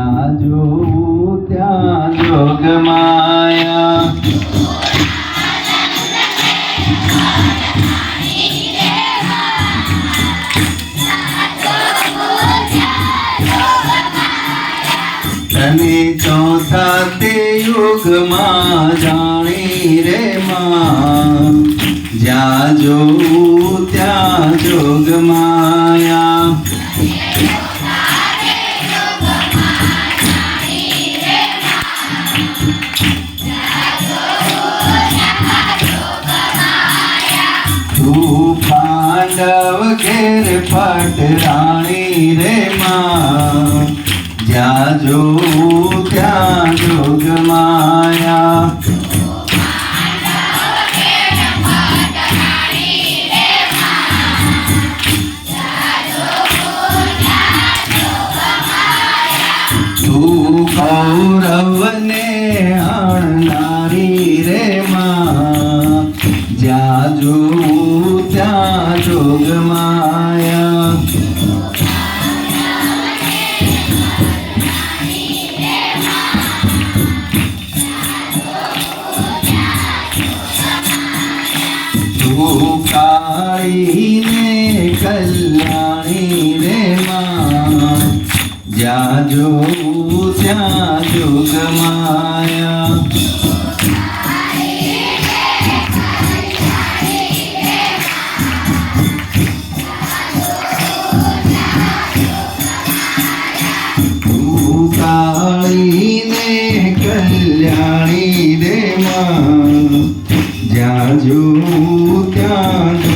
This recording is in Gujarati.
જ્યાં જોવું ત્યાં જોગ માયા તને ચોથા તે યુગમાં જાણી રે માં. જ્યાં જોવું ત્યાં જોગ તું પાંડવ ઘેર પટરાણી રે માં જ્યાં જોવું ત્યાં જોગ ्याया धू कार्याणि रे जाजो त्या गमा કલ્યાણી રે માં જ્યાં જોવું ત્યાં